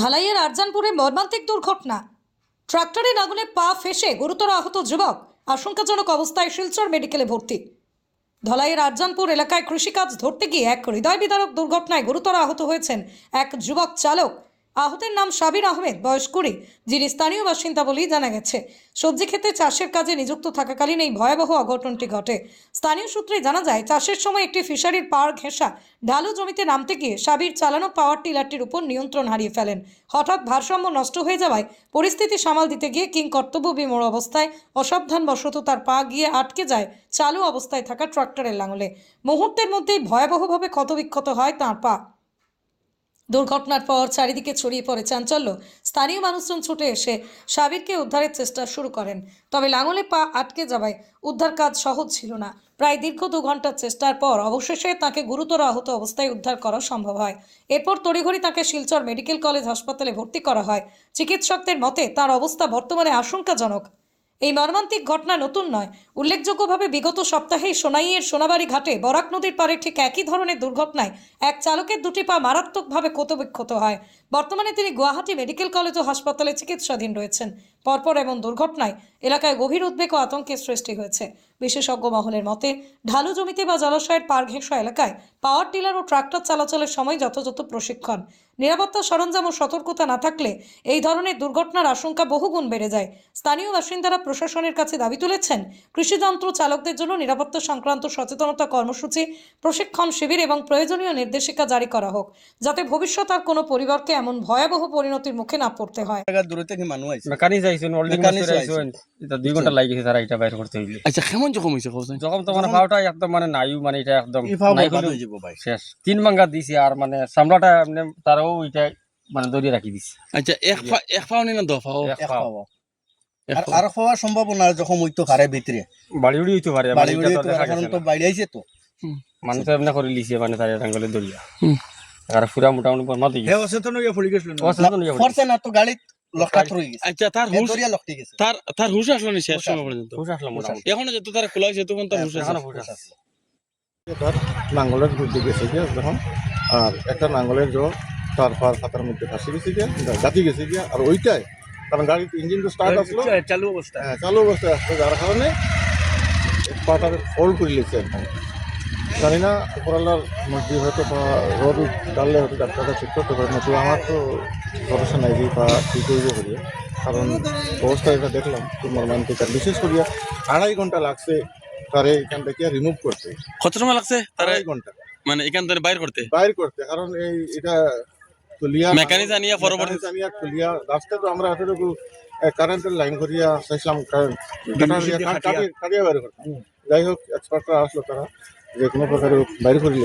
ধালাইয়ের আরজানপুরে মর্মান্তিক দুর্ঘটনা। ট্রাক্টরের আগুনে পা ফেসে গুরুতর আহত যুবক। আশঙ্কাজনক অবস্থায় শিলচর মেডিকেলে ভর্তি। ধলাইয়ের আরজানপুর এলাকায় কৃষিকাজ ধরতে গিয়ে এক হৃদয় বিদারক দুর্ঘটনায় গুরুতর আহত হয়েছেন এক যুবক চালক। আহতের নাম সাবির আহমেদ, বয়স কুড়ি, যিনি স্থানীয় বাসিন্দা বলেই জানা গেছে। সবজি ক্ষেতে চাষের কাজে নিযুক্ত থাকাকালীন এই ভয়াবহ অঘটনটি ঘটে। স্থানীয় সূত্রে জানা যায়, চাষের সময় একটি ফিশারির পাড় ঘেঁষা ঢালু জমিতে নামতে গিয়ে সাবির চালানো পাওয়ার টিলারটির উপর নিয়ন্ত্রণ হারিয়ে ফেলেন। হঠাৎ ভারসাম্য নষ্ট হয়ে যাওয়ায় পরিস্থিতি সামাল দিতে গিয়ে কিং কর্তব্য বিমূঢ় অবস্থায় অসাবধানবশত তার পা গিয়ে আটকে যায় চালু অবস্থায় থাকা ট্রাক্টরের লাঙলে। মুহূর্তের মধ্যেই ভয়াবহভাবে ক্ষতবিক্ষত হয় তাঁর পা। দুর্ঘটনার পর চারিদিকে ছড়িয়ে পড়ে চাঞ্চল্য। স্থানীয় মানুষজন ছুটে এসে সাবিরকে উদ্ধারের চেষ্টা শুরু করেন। তবে লাঙলে পা আটকে যাওয়ায় উদ্ধার কাজ সহজ ছিল না। প্রায় দীর্ঘ দু ঘণ্টার চেষ্টার পর অবশেষে তাকে গুরুতর আহত অবস্থায় উদ্ধার করা সম্ভব হয়। এরপর তড়িঘড়ি তাকে শিলচর মেডিকেল কলেজ হাসপাতালে ভর্তি করা হয়। চিকিৎসকদের মতে তার অবস্থা বর্তমানে আশঙ্কাজনক। এই মর্মান্তিক ঘটনা নতুন নয়। উল্লেখযোগ্যভাবে বিগত সপ্তাহেই সোনাইয়ের সোনাবাড়ি ঘাটে বরাক নদীর পারে ঠিক একই ধরনের দুর্ঘটনায় এক চালকের দুটি পা মারাত্মকভাবে ক্ষতবিক্ষত হয়। বর্তমানে তিনি গুয়াহাটি মেডিকেল কলেজ ও হাসপাতালে চিকিৎসাধীন রয়েছেন। পরপর এমন দুর্ঘটনায় এলাকায় গভীর উদ্বেগ ও আতঙ্কের সৃষ্টি হয়েছে। বিশেষজ্ঞ মহলের মতে, ঢালু জমিতে বা জলাশয়ের পার ঘেঁষা এলাকায় পাওয়ার টিলার ও ট্রাক্টর চলাচলের সময় যথাযথ প্রশিক্ষণ। নিরাপত্তা সরঞ্জাম ও সতর্কতা না থাকলে এই ধরনের দুর্ঘটনার আশঙ্কা বহুগুণ বেড়ে যায়। স্থানীয় বাসিন্দারা প্রশাসনের কাছে দাবি তুলেছেন কৃষিযন্ত্র চালকদের জন্য নিরাপত্তা সংক্রান্ত সচেতনতা কর্মসূচি প্রশিক্ষণ শিবির এবং প্রয়োজনীয় নির্দেশিকা জারি করা হোক যাতে ভবিষ্যৎ আর কোনো পরিবারকে এমন ভয়াবহ পরিণতির মুখে না পড়তে হয়। দূরে থেকে মানুষ আইছে মেকানিক আইছেন ওল্ডিং Mechanic আইছে। এটা দুই ঘণ্টা লাগি গেছে তারা এটা বাইর করতে হইলে। আচ্ছা কেমন তো মানে একদম মানে নাইও মানে এটা একদম নাই বরবাদ হলেও যাব ভাই। শেষ। তিন মাঙ্গা দিছি আর মানে সামলাটা এমনি তারাও ওইটা মানে দড়িয়ে রাখি দিছি আচ্ছা এক পা এক পাও নি না দফ পাও এক পাও। আর। আর হওয়ার সম্ভাবনা যখন ওই তো হারে ভিতরে বাড়ি উড়ি হইতে পারে বাড়ি মানে বাড়ি এটা তো বাইরে আইছে তো মানে তো এমনি করে লিছে মানে তার আঙ্গলে দড়িয়া আর পুরা মোটামুটি বর্মা দিয়ে হে অচেতন হয়ে পড়ে গেছিল না অসুবিধা নেই আবার। না তো গাড়ি লটকাত রয়ে গেছে আচ্ছা তার হুশ দরিয়া লটকে গেছে তার তার হুশ আসলো নি শেষ সময় পর্যন্ত হুশ আসলো মোটামুটি এখনও যত তারা খোলা হয়েছে তখন তার হুশ আছে হুশ আছে তার নাঙ্গলের ঘুরতে গেছে যখন আর একটা নাঙ্গলের জল তার পার খাতার মধ্যে ফাঁসি গেছে গিয়া জাতি গেছে গিয়া আর ওইটাই। কারণ গাড়ির ইঞ্জিন তো স্টার্ট আসলো। চালু অবস্থা। হ্যাঁ, চালু অবস্থায় আসলো যার কারণে পাটা ফোল্ড করে লিখছে একদম জানি না উপরালার মধ্যে হয়তো পা রোদ ডাললে হয়তো ডাক্তারটা ঠিক করতে পারে না তো আমার তো ভরসা নাই যে পা ঠিক হইব করিয়া কারণ অবস্থা এটা দেখলাম খুব মর্মান্তিক আর বিশেষ করিয়া আড়াই ঘণ্টা লাগছে তারে এখান থেকে রিমুভ করতে। কত সময় লাগছে আড়াই ঘণ্টা। মানে এখান থেকে বাইর করতে? বাইর করতে কারণ এই এটা তুলিয়া Mechanic আনিয়া পরবর্তী- Mechanic তুলিয়া রাস্তা তো আমরা এতটুকু কারেন্টের লাইন করিয়া চাইছিলাম কাটিয়া। বাইর করতাম। যাই হোক এক্সপার্টরা আসলো তারা যে কোনো প্রকারে বাইর করে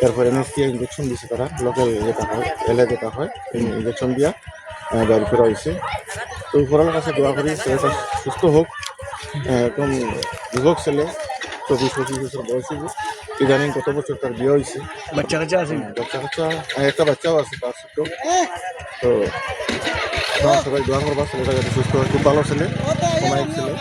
এরপরে ইঞ্জেকশন দিছে তারা লোকাল যেটা হয় এলে যেটা হয় ইঞ্জেকশন দিয়া বাইর করা হয়েছে। তো উপরার কাছে দোয়া করি ছেলেটা সুস্থ হোক একদম যুবক ছেলে চব্বিশ পঁচিশ বছর বয়স হয়েছে ইদানিং কত বছর তার বিয়ে হয়েছে? বাচ্চা কাচ্চা আছে বাচ্চা কাচ্চা হ্যাঁ, একটা বাচ্চাও আছে তার ছোট। তো সবাই দোয়া করবা ছেলেটা সুস্থ খুব ভালো ছেলে সময় ছেলে।